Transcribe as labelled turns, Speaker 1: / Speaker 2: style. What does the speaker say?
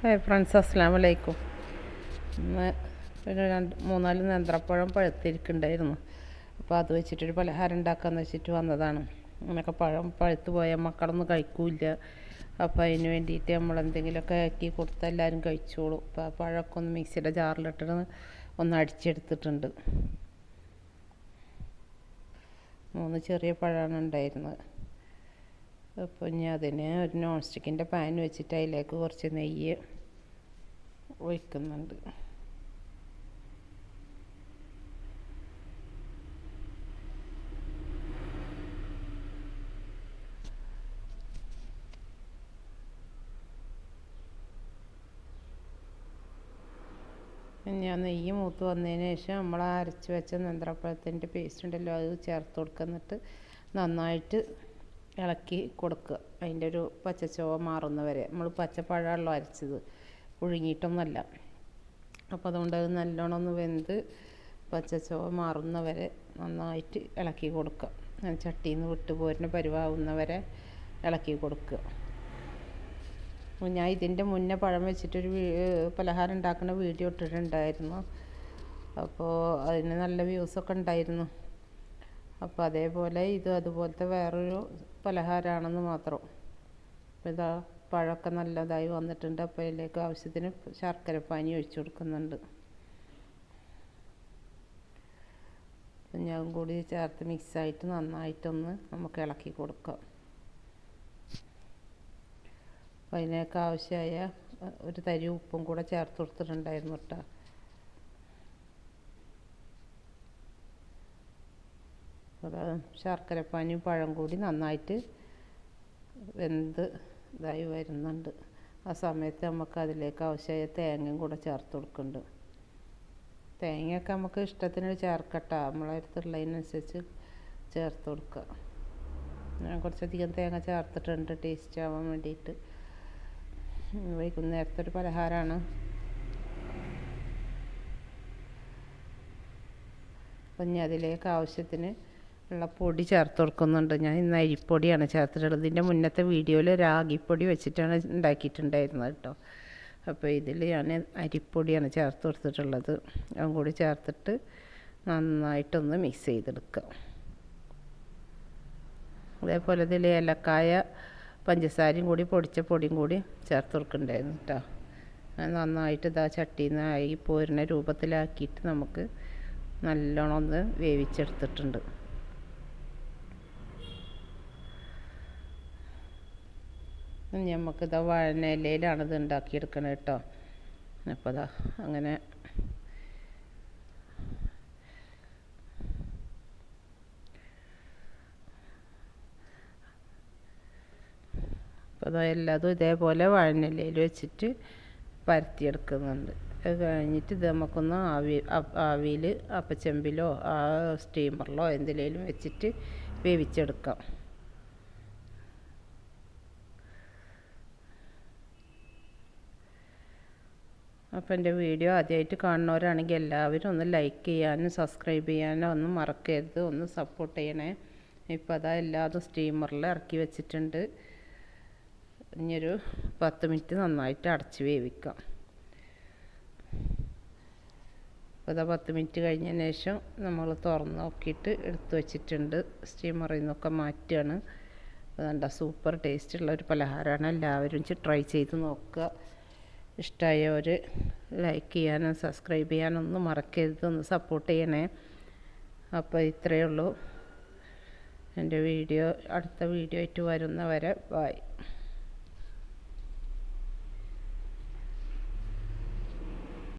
Speaker 1: Hi friends അസ്സാം വലൈക്കും ഇന്ന് ഒരു രണ്ട് മൂന്നാൽ നേന്ത്രപ്പഴം പഴുത്തിരിക്കുന്നുണ്ടായിരുന്നു. അപ്പോൾ അത് വെച്ചിട്ടൊരു പലഹാരം ഉണ്ടാക്കാമെന്ന് വെച്ചിട്ട് വന്നതാണ്. അങ്ങനെയൊക്കെ പഴം പഴുത്ത് പോയാൽ മക്കളൊന്നും കഴിക്കൂല അപ്പോൾ അതിന് വേണ്ടിയിട്ട് നമ്മൾ എന്തെങ്കിലുമൊക്കെ ആക്കി കൊടുത്താൽ എല്ലാവരും കഴിച്ചോളൂ. അപ്പോൾ ആ പഴമൊക്കെ ഒന്ന് മിക്സിയുടെ ജാറിലിട്ടിട്ട് ഒന്ന് അടിച്ചെടുത്തിട്ടുണ്ട്. മൂന്ന് ചെറിയ പഴമാണ് ഉണ്ടായിരുന്നത്. അപ്പോൾ ഞാൻ അതിന് ഒരു നോൺ സ്റ്റിക്കിന്റെ പാൻ വെച്ചിട്ട് അതിലേക്ക് കുറച്ച് നെയ്യ് ഒഴിക്കുന്നുണ്ട്. ഞാൻ നെയ്യ് മൂത്ത് വന്നതിന് ശേഷം നമ്മൾ അരച്ച് വെച്ച നേന്ത്രപ്പഴത്തിന്റെ പേസ്റ്റ് ഉണ്ടല്ലോ അത് ചേർത്ത് കൊടുക്കുന്നിട്ട് നന്നായിട്ട് ഇളക്കി കൊടുക്കുക. അതിന്റെ ഒരു പച്ചച്ചുവ മാറുന്ന വരെ. നമ്മൾ പച്ചപ്പഴമാണല്ലോ അരച്ചത്. പുഴുങ്ങിയിട്ടൊന്നുമല്ല. അപ്പോൾ അതുകൊണ്ട് അത് നല്ലോണം ഒന്ന് വെന്ത് മാറുന്ന വരെ നന്നായിട്ട് ഇളക്കി കൊടുക്കുക. ചട്ടിയിൽ നിന്ന് വിട്ട് പോരുന്ന പരുവാകുന്ന വരെ ഇളക്കി കൊടുക്കുക. ഞാൻ ഇതിന്റെ മുന്നേ പഴം വെച്ചിട്ടൊരു പലഹാരം ഉണ്ടാക്കുന്ന വീഡിയോ ഇട്ടിട്ടുണ്ടായിരുന്നു. അപ്പോൾ അതിന് നല്ല വ്യൂസൊക്കെ ഉണ്ടായിരുന്നു. അപ്പോൾ അതേപോലെ ഇത് അതുപോലത്തെ വേറൊരു പലഹാരമാണെന്ന് മാത്രം. അപ്പോൾ ഇതാ പഴമൊക്കെ നല്ലതായി വന്നിട്ടുണ്ട്. അപ്പോൾ ഇതിലേക്ക് ആവശ്യത്തിന് ശർക്കര പാനി ഒഴിച്ചു കൊടുക്കുന്നുണ്ട്. ഞാൻ കൂടി ചേർത്ത് മിക്സായിട്ട് നന്നായിട്ടൊന്ന് നമുക്ക് ഇളക്കി കൊടുക്കാം. അപ്പോൾ അതിനൊക്കെ ആവശ്യമായ ഒരു തരി ഉപ്പും കൂടെ ചേർത്ത് കൊടുത്തിട്ടുണ്ടായിരുന്നു കേട്ടോ ശർക്കരപ്പാനിയും പഴം കൂടി നന്നായിട്ട് വെന്ത് ഇതായി വരുന്നുണ്ട്. ആ സമയത്ത് നമുക്ക് അതിലേക്ക് ആവശ്യമായ തേങ്ങയും കൂടെ ചേർത്ത് കൊടുക്കുന്നുണ്ട്. തേങ്ങയൊക്കെ നമുക്ക് ഇഷ്ടത്തിന് ചേർക്കട്ട. നമ്മളെ അടുത്തുള്ളതിനനുസരിച്ച് ചേർത്ത് കൊടുക്കുക. ഞാൻ കുറച്ചധികം തേങ്ങ ചേർത്തിട്ടുണ്ട്. ടേസ്റ്റ് ആവാൻ വേണ്ടിയിട്ട്. വൈകുന്നേരത്തെ ഒരു പലഹാരമാണ്. അപ്പം ഇനി അതിലേക്ക് ആവശ്യത്തിന് ഉള്ള പൊടി ചേർത്ത് കൊടുക്കുന്നുണ്ട്. ഞാൻ ഇന്ന് അരിപ്പൊടിയാണ് ചേർത്തിട്ടുള്ളത്. ഇതിന്റെ മുന്നത്തെ വീഡിയോയിൽ രാഗിപ്പൊടി വെച്ചിട്ടാണ് ഉണ്ടാക്കിയിട്ടുണ്ടായിരുന്നത് കേട്ടോ. അപ്പോൾ ഇതിൽ ഞാൻ അരിപ്പൊടിയാണ് ചേർത്ത് കൊടുത്തിട്ടുള്ളത്. അതും കൂടി ചേർത്തിട്ട് നന്നായിട്ടൊന്ന് മിക്സ് ചെയ്തെടുക്കുക അതേപോലെ ഇതിൽ ഏലക്കായ പഞ്ചസാരയും കൂടി പൊടിച്ച പൊടിയും കൂടി ചേർത്ത് കൊടുക്കണ്ടായിരുന്നു കേട്ടോ. നന്നായിട്ട് ഇതാ ചട്ടിയിൽ നിന്ന് ആയി പോരുന്ന രൂപത്തിലാക്കിയിട്ട് നമുക്ക് നല്ലോണം ഒന്ന് വേവിച്ചെടുത്തിട്ടുണ്ട്. നമുക്കിതാ വാഴനയിലയിലാണ് ഇത് ഉണ്ടാക്കിയെടുക്കണത് കേട്ടോ അപ്പോൾ ഇതാ അങ്ങനെ അപ്പോൾ അതാ എല്ലാതും ഇതേപോലെ വാഴനയിലയിൽ വെച്ചിട്ട് പരത്തിയെടുക്കുന്നുണ്ട്. അത് കഴിഞ്ഞിട്ട് ഇത് നമുക്കൊന്ന് ആവി ആവിയിൽ അപ്പച്ചെമ്പിലോ ആ സ്റ്റീമറിലോ എന്തിലേലും വെച്ചിട്ട് വേവിച്ചെടുക്കാം. അപ്പോൾ എന്റെ വീഡിയോ ആദ്യമായിട്ട് കാണുന്നവരാണെങ്കിൽ എല്ലാവരും ഒന്ന് ലൈക്ക് ചെയ്യാനും സബ്സ്ക്രൈബ് ചെയ്യാനും ഒന്നും മറക്കരുത് ഒന്ന് സപ്പോർട്ട് ചെയ്യണേ. ഇപ്പോൾ അതാ എല്ലാതും സ്റ്റീമറിൽ ഇറക്കി വെച്ചിട്ടുണ്ട്. ഇനിയൊരു പത്ത് മിനിറ്റ് നന്നായിട്ട് അടച്ച് വേവിക്കാം. അപ്പോൾ അതാ പത്ത് മിനിറ്റ് കഴിഞ്ഞതിന് ശേഷം നമ്മൾ തുറന്ന് നോക്കിയിട്ട് എടുത്തു വെച്ചിട്ടുണ്ട്. സ്റ്റീമറിൽ നിന്നൊക്കെ മാറ്റുകയാണ്. അതുകൊണ്ട് സൂപ്പർ ടേസ്റ്റുള്ള ഒരു പലഹാരമാണ്. എല്ലാവരും ട്രൈ ചെയ്ത് നോക്കുക. ഇഷ്ടമായവർ ലൈക്ക് ചെയ്യാനും സബ്സ്ക്രൈബ് ചെയ്യാനും ഒന്നും മറക്കരുത്. ഒന്ന് സപ്പോർട്ട് ചെയ്യണേ. അപ്പോൾ ഇത്രയേ ഉള്ളൂ. എന്റെ വീഡിയോ അടുത്ത വീഡിയോ ആയിട്ട് വരുന്നവരെ ബായ്